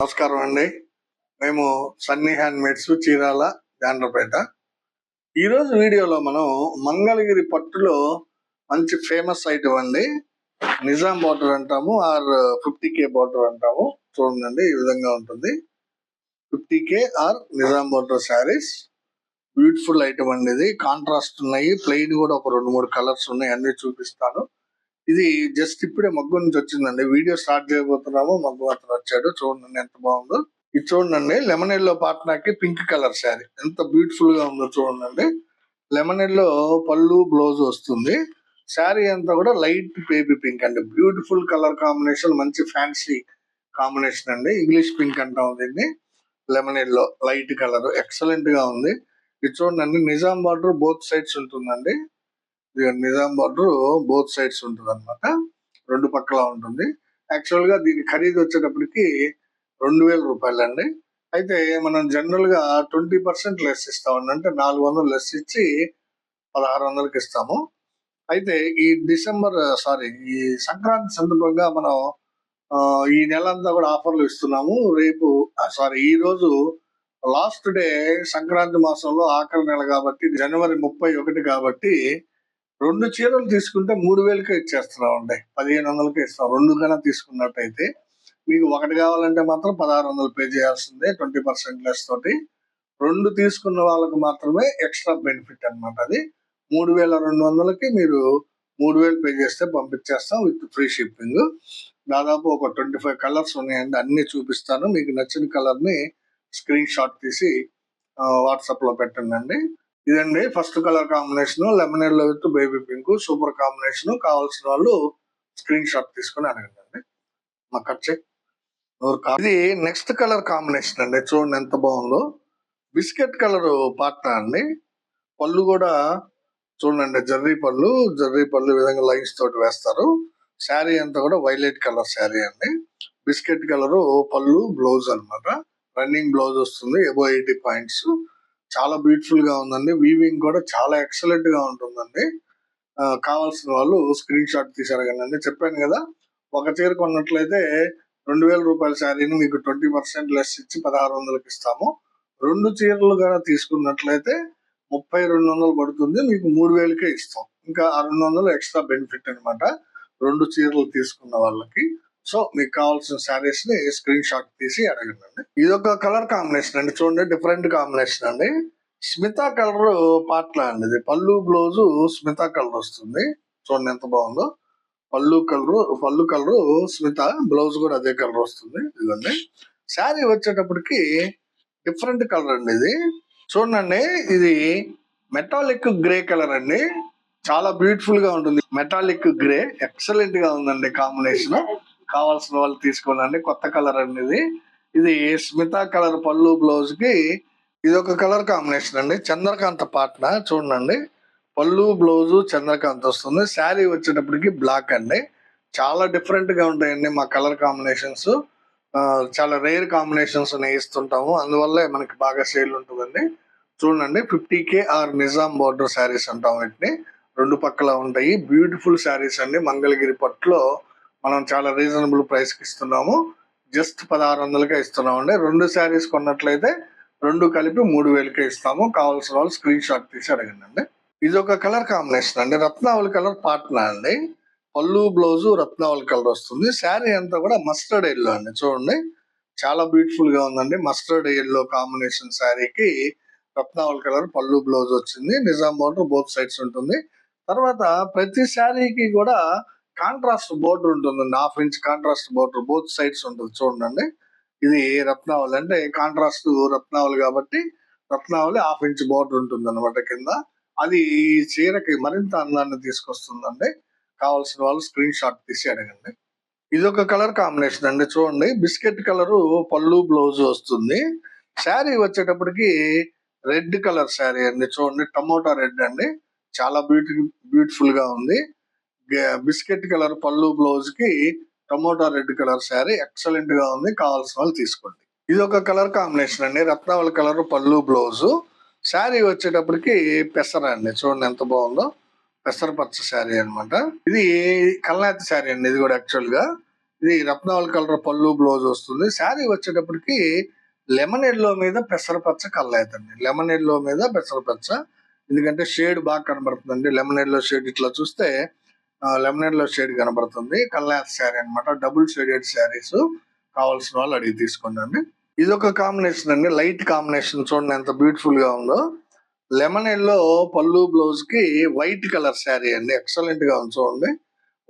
నమస్కారం అండి. మేము సన్నీ హ్యాండ్ మేడ్స్ చీరాల జాండ్రపేట. ఈరోజు వీడియోలో మనం మంగళగిరి పట్టులో మంచి ఫేమస్ ఐటమ్ అండి నిజాం బార్డర్ అంటాము ఆర్ ఫిఫ్టీ కే బార్డర్ అంటాము. చూడండి ఈ విధంగా ఉంటుంది. Fifty K R Nizam border saris. Beautiful item అండి ఇది. కాంట్రాస్ట్ ఉన్నాయి. ప్లెయిన్ కూడా ఒక రెండు మూడు కలర్స్ ఉన్నాయి. అన్ని చూపిస్తాను. ఇది జస్ట్ ఇప్పుడే మగ్గు నుంచి వచ్చిందండి. వీడియో స్టార్ట్ చేయబోతున్నాము. మగ్గు అతను వచ్చాడు. చూడండి ఎంత బాగుందో. ఇది చూడండి లెమన్ ఎల్లో పాట్నాకి పింక్ కలర్ శారీ ఎంత బ్యూటిఫుల్గా ఉందో చూడండి లెమన్ ఎల్లో పళ్ళు బ్లౌజ్ వస్తుంది. శారీ అంతా కూడా లైట్ బేబీ పింక్ అండి. బ్యూటిఫుల్ కలర్ కాంబినేషన్ మంచి ఫ్యాన్సీ కాంబినేషన్ అండి. ఇంగ్లీష్ పింక్ అంటాం దీన్ని. లెమన్ ఎల్లో లైట్ కలర్ ఎక్సలెంట్గా ఉంది. ఇది చూడండి నిజాం బార్డర్ బోత్ సైడ్స్ ఉంటుందండి. నిజాం బార్డర్ బోత్ సైడ్స్ ఉంటుంది అనమాట రెండు పక్కల ఉంటుంది. యాక్చువల్గా దీని ఖరీదు వచ్చేటప్పటికి రెండు వేల రూపాయలు అండి అయితే మనం జనరల్గా ట్వంటీ పర్సెంట్ లెస్ ఇస్తామండి. అంటే నాలుగు వందలు లెస్ ఇచ్చి పదహారు వందలకి ఇస్తాము. అయితే ఈ డిసెంబర్ సారీ ఈ సంక్రాంతి సందర్భంగా మనం ఆ, ఈ నెల అంతా కూడా ఆఫర్లు ఇస్తున్నాము. రేపు సారీ ఈ రోజు లాస్ట్ డే సంక్రాంతి మాసంలో ఆఖరి నెల కాబట్టి జనవరి ముప్పై ఒకటి కాబట్టి రెండు చీరలు తీసుకుంటే మూడు వేలకే ఇచ్చేస్తున్నాం అండి. పదిహేను వందలకే ఇస్తాం. రెండు కన్నా తీసుకున్నట్టయితే మీకు ఒకటి కావాలంటే మాత్రం పదహారు వందలు పే చేయాల్సిందే ట్వంటీ పర్సెంట్ లెస్ తోటి. రెండు తీసుకున్న వాళ్ళకి మాత్రమే ఎక్స్ట్రా బెనిఫిట్ అన్నమాట అది. మూడు వేల రెండు వందలకి మీరు మూడు వేలు పే చేస్తే పంపించేస్తాం విత్ ఫ్రీ షిప్పింగ్. దాదాపు ఒక ట్వంటీ ఫైవ్ కలర్స్ ఉన్నాయండి. అన్ని చూపిస్తాను. మీకు నచ్చిన కలర్ని స్క్రీన్ షాట్ తీసి వాట్సాప్లో పెట్టండి. ఇదండి first colour combination lemon yellow with baby pink super combination. కావాల్సిన వాళ్ళు స్క్రీన్ షాట్ తీసుకుని అడగండి. అండి మా కట్ చేయి. ఇది నెక్స్ట్ కలర్ కాంబినేషన్ అండి. చూడండి ఎంత బాగుందో. బిస్కెట్ కలర్ పార్ట్నర్ అండి. పళ్ళు కూడా చూడండి జర్రీ పళ్ళు. జర్రీ పళ్ళు విధంగా లైన్స్ తోటి వేస్తారు. శారీ అంతా కూడా వైలెట్ కలర్ శారీ అండి. బిస్కెట్ కలర్ పళ్ళు బ్లౌజ్ అన్నమాట. రన్నింగ్ బ్లౌజ్ వస్తుంది ఎబో ఎయిటీ పాయింట్స్. చాలా బ్యూటిఫుల్గా ఉందండి. వీవింగ్ కూడా చాలా ఎక్సలెంట్గా ఉంటుందండి. కావాల్సిన వాళ్ళు స్క్రీన్ షాట్ తీశారు కానీ చెప్పాను కదా ఒక చీర కొన్నట్లయితే రెండు వేల రూపాయల శారీని మీకు ట్వంటీ పర్సెంట్ లెస్ ఇచ్చి పదహారు వందలకి ఇస్తాము. రెండు చీరలు కానీ తీసుకున్నట్లయితే ముప్పై రెండు వందలు పడుతుంది మీకు మూడు వేలకే ఇస్తాం. ఇంకా ఆ రెండు వందలు ఎక్స్ట్రా బెనిఫిట్ అన్నమాట. రెండు చీరలు తీసుకున్న వాళ్ళకి. సో మీకు కావాల్సిన శారీస్ని స్క్రీన్ షాట్ తీసి అడగండి. ఇది ఒక కలర్ కాంబినేషన్ అండి. చూడండి డిఫరెంట్ కాంబినేషన్ అండి. స్మితా కలర్ పాట్ల అండి ఇది. పళ్ళు బ్లౌజ్ స్మితా కలర్ వస్తుంది. చూడండి ఎంత బాగుందో. పళ్ళు కలర్ పళ్ళు కలర్ స్మిత బ్లౌజ్ కూడా అదే కలర్ వస్తుంది. ఇదండి శారీ వచ్చేటప్పటికి డిఫరెంట్ కలర్ అండి ఇది. చూడండి ఇది మెటాలిక్ గ్రే కలర్ అండి. చాలా బ్యూటిఫుల్గా ఉంటుంది. మెటాలిక్ గ్రే ఎక్సలెంట్గా ఉందండి కాంబినేషన్ కావాల్సిన వాళ్ళు తీసుకోనండి. కొత్త కలర్ అనేది. ఇది స్మితా స్మిత కలర్ పళ్ళు బ్లౌజ్కి ఇది ఒక కలర్ కాంబినేషన్ అండి. చంద్రకాంత పాట్న చూడండి. పళ్ళు బ్లౌజ్ చంద్రకాంత్ వస్తుంది. శారీ వచ్చేటప్పటికి బ్లాక్ అండి. చాలా డిఫరెంట్గా ఉంటాయండి మా కలర్ కాంబినేషన్స్. చాలా రేర్ కాంబినేషన్స్ ఇస్తుంటాము అందువల్ల మనకి బాగా సేల్ ఉంటుందండి. చూడండి fifty K R Nizam border saris అంటాం వీటిని. రెండు పక్కల ఉంటాయి. బ్యూటిఫుల్ శారీస్ అండి. మంగళగిరి పట్టులో మనం చాలా రీజనబుల్ ప్రైస్కి ఇస్తున్నాము. జస్ట్ పదహారు వందలకే ఇస్తున్నామండి. రెండు శారీస్ కొన్నట్లయితే రెండు కలిపి మూడు వేలకే ఇస్తాము. కావాల్సిన వాళ్ళు స్క్రీన్ షాట్ తీసి అడగండి ఇది ఒక కలర్ కాంబినేషన్ అండి. రత్నావళి కలర్ పాట్నా అండి. పళ్ళు బ్లౌజ్ రత్నావళి కలర్ వస్తుంది. శారీ అంతా కూడా మస్టర్డ్ ఎల్లో అండి. చూడండి. చాలా బ్యూటిఫుల్గా ఉందండి. మస్టర్డ్ ఎల్లో కాంబినేషన్ శారీకి రత్నావళి కలర్ పళ్ళు బ్లౌజ్ వచ్చింది. నిజాం బోర్డర్ బోత్ సైడ్స్ ఉంటుంది. తర్వాత ప్రతి శారీకి కూడా కాంట్రాస్ట్ బోర్డర్ ఉంటుందండి. Half inch contrast border both sides ఉంటుంది చూడండి ఇది రత్నావళి అంటే కాంట్రాస్ట్ రత్నావళి కాబట్టి రత్నావళి హాఫ్ ఇంచ్ బోర్డర్ ఉంటుంది అనమాట కింద. అది ఈ చీరకి మరింత అందాన్ని తీసుకొస్తుందండి. కావాల్సిన వాళ్ళు స్క్రీన్ షాట్ తీసి అడగండి. ఇది ఒక కలర్ కాంబినేషన్ అండి చూడండి. బిస్కెట్ కలర్ పళ్ళు బ్లౌజ్ వస్తుంది. శారీ వచ్చేటప్పటికి రెడ్ కలర్ శారీ అండి చూడండి. టమోటా రెడ్ అండి. చాలా బ్యూటి బ్యూటిఫుల్గా ఉంది. బిస్కెట్ కలర్ పళ్ళు బ్లౌజ్కి టమోటా రెడ్ కలర్ శారీ ఎక్సలెంట్గా ఉంది. కావాల్సిన వాళ్ళు తీసుకోండి. ఇది ఒక కలర్ కాంబినేషన్ అండి. రత్నావళి కలర్ పళ్ళు బ్లౌజ్. శారీ వచ్చేటప్పటికి పెసర అండి. చూడండి ఎంత బాగుందో. పెసర పచ్చ శారీ అన్నమాట. ఇది కల్నాతి శారీ అండి. ఇది కూడా యాక్చువల్గా ఇది రత్నావళి కలర్ పళ్ళు బ్లౌజ్ వస్తుంది. శారీ వచ్చేటప్పటికి లెమన్ ఎల్లో మీద పెసరపచ్చ అండి. లెమన్ ఎల్లో మీద పెసరపచ్చ ఎందుకంటే షేడ్ బాగా కనబడుతుందండి. లెమన్ ఎల్లో షేడ్ ఇట్లా చూస్తే లెమన్లో షేడ్ కనబడుతుంది. కల్లాత్ శారీ అన్నమాట. డబుల్ షేడెడ్ శారీస్ కావాల్సిన వాళ్ళు అడిగి తీసుకోండి ఇది ఒక కాంబినేషన్ అండి. లైట్ కాంబినేషన్ చూడండి ఎంత బ్యూటిఫుల్గా ఉందో. లెమన్ ఎల్లో పళ్ళు బ్లౌజ్కి వైట్ కలర్ శారీ అండి. ఎక్సలెంట్గా ఉంది చూడండి.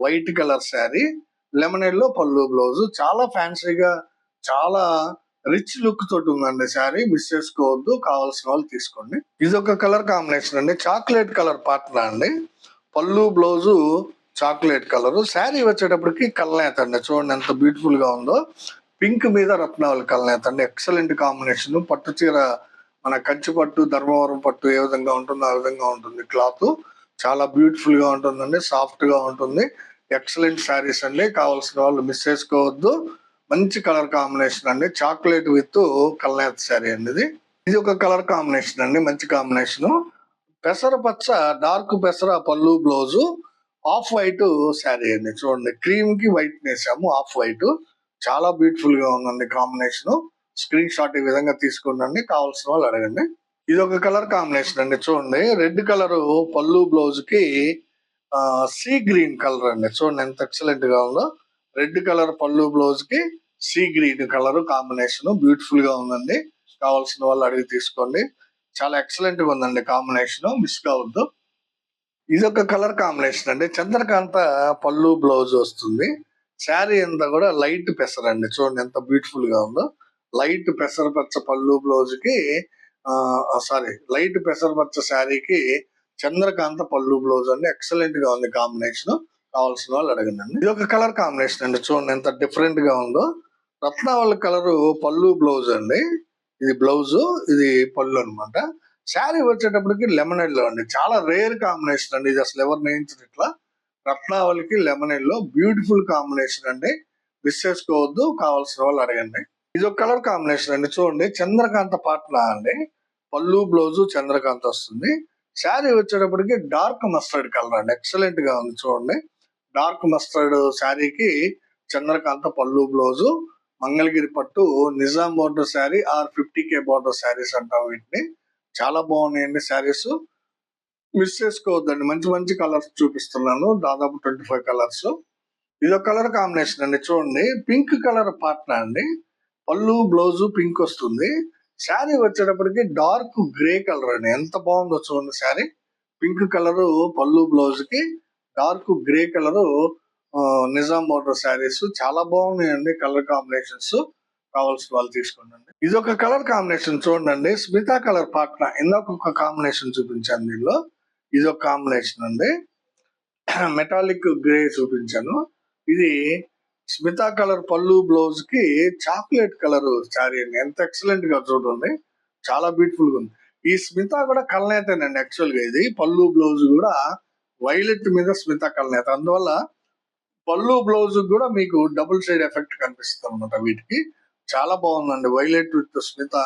White colour sari. Lemon yellow పళ్ళు బ్లౌజ్ చాలా ఫ్యాన్సీగా చాలా రిచ్ లుక్ తోటి ఉందండి శారీ. మిస్ చేసుకోవద్దు. కావాల్సిన వాళ్ళు తీసుకోండి. ఇది ఒక కలర్ కాంబినేషన్ అండి. చాక్లెట్ కలర్ పార్ట్నర్ అండి. పళ్ళు బ్లౌజు చాక్లెట్ కలర్. శారీ వచ్చేటప్పటికి కల్నేత అండి చూడండి ఎంత బ్యూటిఫుల్గా ఉందో. పింక్ మీద రత్నావళి కల్నేత అండి ఎక్సలెంట్ కాంబినేషన్ పట్టు చీర మన కంచి పట్టు ధర్మవరం పట్టు ఏ విధంగా ఉంటుందో ఆ విధంగా ఉంటుంది క్లాత్. చాలా బ్యూటిఫుల్గా ఉంటుందండి. సాఫ్ట్గా ఉంటుంది. ఎక్సలెంట్ శారీస్ అండి. కావాల్సిన వాళ్ళు మిస్ చేసుకోవద్దు. మంచి కలర్ కాంబినేషన్ అండి. చాక్లెట్ విత్ కల్నేత శారీ అండి ఇది. ఇది ఒక కలర్ కాంబినేషన్ అండి. మంచి కాంబినేషన్ పెసర పచ్చ డార్క్ పెసర పళ్ళు బ్లౌజు ఆఫ్ వైట్ శారీ అండి. చూడండి క్రీమ్కి వైట్ వేసాము ఆఫ్ వైట్. చాలా బ్యూటిఫుల్గా ఉందండి కాంబినేషన్. స్క్రీన్ షాట్ ఈ విధంగా తీసుకుండండి కావాల్సిన వాళ్ళు అడగండి. ఇది ఒక కలర్ కాంబినేషన్ అండి చూడండి. రెడ్ కలర్ పళ్ళు బ్లౌజ్కి సీ గ్రీన్ కలర్ అండి. చూడండి ఎంత ఎక్సలెంట్గా ఉందో. రెడ్ కలర్ పళ్ళు బ్లౌజ్కి సీ గ్రీన్ కలర్ కాంబినేషన్. బ్యూటిఫుల్గా ఉందండి. కావాల్సిన వాళ్ళు అడిగి తీసుకోండి. చాలా ఎక్సలెంట్గా ఉందండి కాంబినేషన్. మిస్ కావద్దు. ఇది ఒక కలర్ కాంబినేషన్ అండి. చంద్రకాంత పళ్ళు బ్లౌజ్ వస్తుంది. శారీ అంతా కూడా లైట్ పెసర్ అండి. చూడండి ఎంత బ్యూటిఫుల్గా ఉందో. లైట్ పెసరపచ్చ పళ్ళు బ్లౌజ్కి సారీ లైట్ పెసరపచ్చ శారీకి చంద్రకాంత పళ్ళు బ్లౌజ్ అండి. ఎక్సలెంట్గా ఉంది కాంబినేషన్. కావాల్సిన వాళ్ళు అడగండి ఇది ఒక కలర్ కాంబినేషన్ అండి. చూడండి ఎంత డిఫరెంట్గా ఉందో. రత్నావళి కలర్ పళ్ళు బ్లౌజ్ అండి. ఇది బ్లౌజ్ ఇది పళ్ళు అన్నమాట. శారీ వచ్చేటప్పటికి లెమన్ ఎల్లో అండి. చాలా రేర్ కాంబినేషన్ అండి. ఇది అసలు ఎవరు నేయించరు ఇట్లా. రత్నావళికి లెమన్ ఎల్లో బ్యూటిఫుల్ కాంబినేషన్ అండి. మిస్ చేసుకోవద్దు కావాల్సిన వాళ్ళు అడగండి. ఇది ఒక కలర్ కాంబినేషన్ అండి. చూడండి చంద్రకాంత పాట్నా అండి. పళ్ళు బ్లౌజ్ చంద్రకాంత వస్తుంది. శారీ వచ్చేటప్పటికి డార్క్ మస్టర్డ్ కలర్ అండి. ఎక్సలెంట్గా ఉంది చూడండి. డార్క్ మస్టర్డ్ శారీకి చంద్రకాంత పళ్ళు బ్లౌజు మంగళగిరి పట్టు Nizam border sari R fifty K border saris అంటాం వీటిని. చాలా బాగున్నాయండి శారీస్. మిస్ చేసుకోవద్దండి. మంచి మంచి కలర్స్ చూపిస్తున్నాను. దాదాపు ట్వంటీ ఫైవ్ కలర్స్. ఇది ఒక కలర్ కాంబినేషన్ అండి. చూడండి. పింక్ కలర్ పార్ట్నర్ అండి. పళ్ళు బ్లౌజ్ పింక్ వస్తుంది. శారీ వచ్చేటప్పటికి డార్క్ గ్రే కలర్ అండి. ఎంత బాగుందో చూడండి శారీ. పింక్ కలర్ పళ్ళు బ్లౌజ్కి dark grey colour Nizam border saris. చాలా బాగున్నాయండి కలర్ కాంబినేషన్స్. కావాల్సిన వాళ్ళు తీసుకోండి ఇది ఒక కలర్ కాంబినేషన్ చూడండి స్మితా కలర్ పాట్న ఇందాక ఒక కాంబినేషన్ చూపించాను దీనిలో ఇది ఒక కాంబినేషన్ అండి. మెటాలిక్ గ్రే చూపించాను. ఇది స్మితా కలర్ పళ్ళు బ్లౌజ్కి చాక్లెట్ కలర్ శారీ అండి. ఎంత ఎక్సలెంట్గా చూడండి. చాలా బ్యూటిఫుల్గా ఉంది. ఈ స్మిత కూడా కలనేతనండి యాక్చువల్గా ఇది. పళ్ళు బ్లౌజ్ కూడా వైలెట్ మీద స్మిత కలనేత. అందువల్ల పళ్ళు బ్లౌజ్ కూడా మీకు డబుల్ సైడ్ ఎఫెక్ట్ కనిపిస్తుంది అనమాట వీటికి. చాలా బాగుందండి. వైలెట్ విత్ స్మిత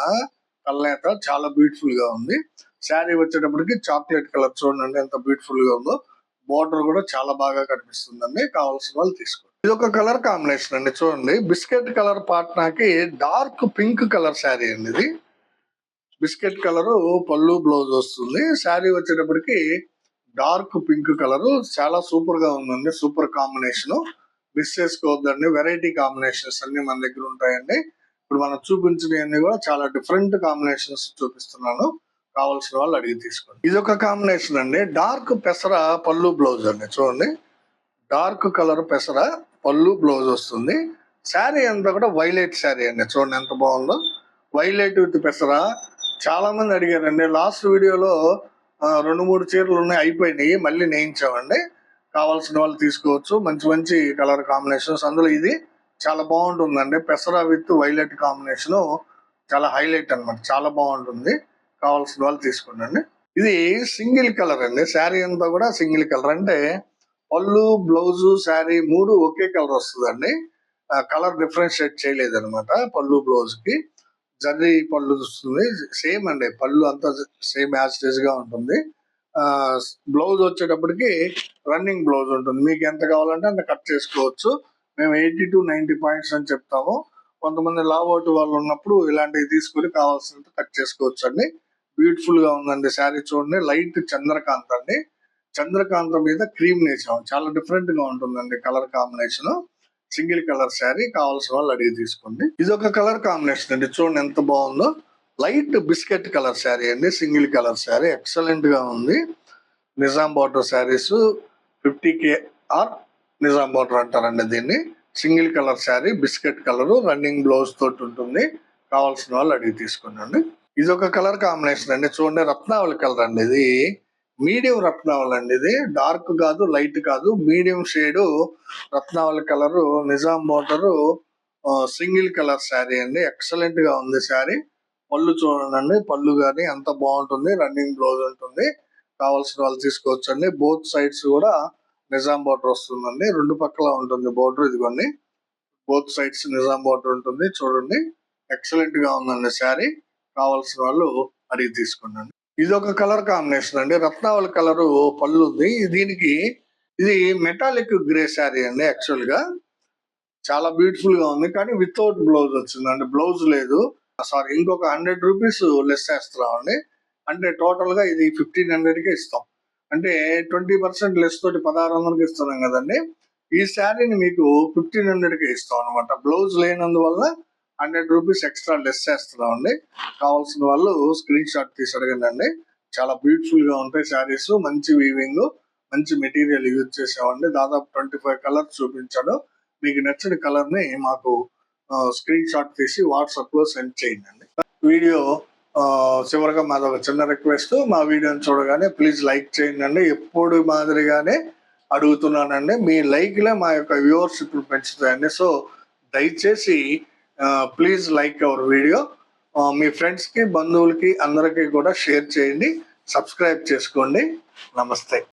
కల్నేత చాలా బ్యూటిఫుల్గా ఉంది. శారీ వచ్చేటప్పటికి చాక్లెట్ కలర్ చూడండి ఎంత బ్యూటిఫుల్గా ఉందో. బార్డర్ కూడా చాలా బాగా కనిపిస్తుందండి. కావాల్సిన వాళ్ళు తీసుకోండి. ఇది ఒక కలర్ కాంబినేషన్ అండి. చూడండి. బిస్కెట్ కలర్ పాట్నాకి డార్క్ పింక్ కలర్ శారీ అండి ఇది. బిస్కెట్ కలర్ పళ్ళు బ్లౌజ్ వస్తుంది. శారీ వచ్చేటప్పటికి డార్క్ పింక్ కలర్. చాలా సూపర్గా ఉందండి. Super combination. మిస్ చేసుకోవద్దండి వెరైటీ కాంబినేషన్స్ అన్ని మన దగ్గర ఉంటాయండి. ఇప్పుడు మనం చూపించినవన్నీ కూడా చాలా డిఫరెంట్ కాంబినేషన్స్ చూపిస్తున్నాను. కావాల్సిన వాళ్ళు అడిగి తీసుకోండి. ఇది ఒక కాంబినేషన్ అండి. డార్క్ పెసర పళ్ళు బ్లౌజ్ అండి. చూడండి. డార్క్ కలర్ పెసర పళ్ళు బ్లౌజ్ వస్తుంది. శారీ అంతా కూడా వైలెట్ శారీ అండి. చూడండి ఎంత బాగుందో. వైలెట్ విత్ పెసర. చాలా మంది అడిగారండి. లాస్ట్ వీడియోలో రెండు మూడు చీరలు ఉన్నాయి అయిపోయినాయి మళ్ళీ నేయించామండి. కావాల్సిన వాళ్ళు తీసుకోవచ్చు. మంచి మంచి కలర్ కాంబినేషన్స్. అందులో ఇది చాలా బాగుంటుందండి. పెసర విత్ వైలెట్ కాంబినేషన్ చాలా హైలైట్ అన్నమాట. చాలా బాగుంటుంది. కావాల్సిన వాళ్ళు తీసుకోండి ఇది సింగిల్ కలర్ అండి. శారీ అంతా కూడా సింగిల్ కలర్. అంటే పళ్ళు బ్లౌజు శారీ మూడు ఒకే కలర్ వస్తుందండి. కలర్ డిఫరెన్షియేట్ చేయలేదు అనమాట పళ్ళు బ్లౌజ్కి జర్రీ పళ్ళు వస్తుంది. సేమ్ అండి. పళ్ళు అంతా సేమ్ యాజ్గా ఉంటుంది. బ్లౌజ్ వచ్చేటప్పటికి రన్నింగ్ బ్లౌజ్ ఉంటుంది. మీకు ఎంత కావాలంటే అంత కట్ చేసుకోవచ్చు. మేము ఎయిటీ టు నైన్టీ పాయింట్స్ అని చెప్తాము. కొంతమంది లావ్ అవుట్ వాళ్ళు ఉన్నప్పుడు ఇలాంటివి తీసుకొని కావాల్సినంత కట్ చేసుకోవచ్చు అండి బ్యూటిఫుల్గా ఉందండి శారీ చూడండి. లైట్ చంద్రకాంత్ అండి. చంద్రకాంత మీద క్రీమ్ నేసాం చాలా డిఫరెంట్గా ఉంటుందండి colour combination. Single colour sari కావాల్సిన వాళ్ళు అడిగి తీసుకోండి. ఇది ఒక కలర్ కాంబినేషన్ అండి. చూడండి ఎంత బాగుందో. లైట్ బిస్కెట్ కలర్ శారీ అండి సింగిల్ కలర్ శారీ ఎక్సలెంట్గా ఉంది. Nizam border saris fifty K R Nizam border అంటారండి దీన్ని. Single colour sari biscuit colour running blouse తోటి ఉంటుంది. కావాల్సిన వాళ్ళు అడిగి తీసుకున్నాండి ఇది ఒక కలర్ కాంబినేషన్ అండి. చూడండి రత్నావళి కలర్ అండి ఇది. మీడియం రత్నావళి అండి ఇది. డార్క్ కాదు లైట్ కాదు. Medium shade Ratnavali colour Nizam motor single colour sari అండి. ఎక్సలెంట్గా ఉంది శారీ. పళ్ళు చూడండి. పళ్ళు కానీ ఎంత బాగుంటుంది. రన్నింగ్ బ్లౌజ్ ఉంటుంది. కావాల్సిన వాళ్ళు తీసుకోవచ్చండి. బోత్ సైడ్స్ కూడా నిజాం బార్డర్ వస్తుందండి. రెండు పక్కల ఉంటుంది బార్డర్ ఇదిగోండి. బోత్ సైడ్స్ నిజాం బార్డర్ ఉంటుంది. చూడండి. ఎక్సలెంట్గా ఉందండి శారీ. కావాల్సిన వాళ్ళు అడిగి తీసుకోండి. ఇది ఒక కలర్ కాంబినేషన్ అండి. రత్నావళి కలర్ పళ్ళు ఉంది. దీనికి ఇది మెటాలిక్ గ్రే శారీ అండి యాక్చువల్గా. చాలా బ్యూటిఫుల్గా ఉంది. కానీ వితౌట్ బ్లౌజ్ వచ్చిందండి. బ్లౌజ్ లేదు. సారీ ఇంకొక హండ్రెడ్ రూపీస్ లెస్ చేస్తున్నామండి. అంటే టోటల్గా ఇది ఫిఫ్టీన్ హండ్రెడ్కి ఇస్తాం. అంటే ట్వంటీ పర్సెంట్ లెస్ తోటి పదహారు వందలకి ఇస్తున్నాం కదండి. ఈ శారీని మీకు ఫిఫ్టీన్ హండ్రెడ్కి ఇస్తాం అనమాట బ్లౌజ్ లేనందువల్ల హండ్రెడ్ రూపీస్ ఎక్స్ట్రా లెస్ చేస్తున్నాం అండి కావాల్సిన వాళ్ళు స్క్రీన్ షాట్ తీసి అడగండి చాలా బ్యూటిఫుల్గా ఉంటాయి శారీస్. మంచి వీవింగ్ మంచి మెటీరియల్ యూజ్ చేసామండి దాదాపు ట్వంటీ ఫైవ్ కలర్స్ చూపించాడు మీకు నచ్చిన కలర్ని మాకు స్క్రీన్ షాట్ తీసి వాట్సాప్లో సెండ్ చేయండి. వీడియో చివరిగా మాది ఒక చిన్న రిక్వెస్ట్ మా వీడియోని చూడగానే ప్లీజ్ లైక్ చేయండి. ఎప్పుడు మాదిరిగానే అడుగుతున్నానండి. మీ లైక్లే మా యొక్క వ్యూవర్షిప్ పెంచుతాయండి. సో దయచేసి ప్లీజ్ లైక్ అవర్ వీడియో మీ ఫ్రెండ్స్కి బంధువులకి అందరికీ కూడా షేర్ చేయండి. సబ్స్క్రైబ్ చేసుకోండి. నమస్తే.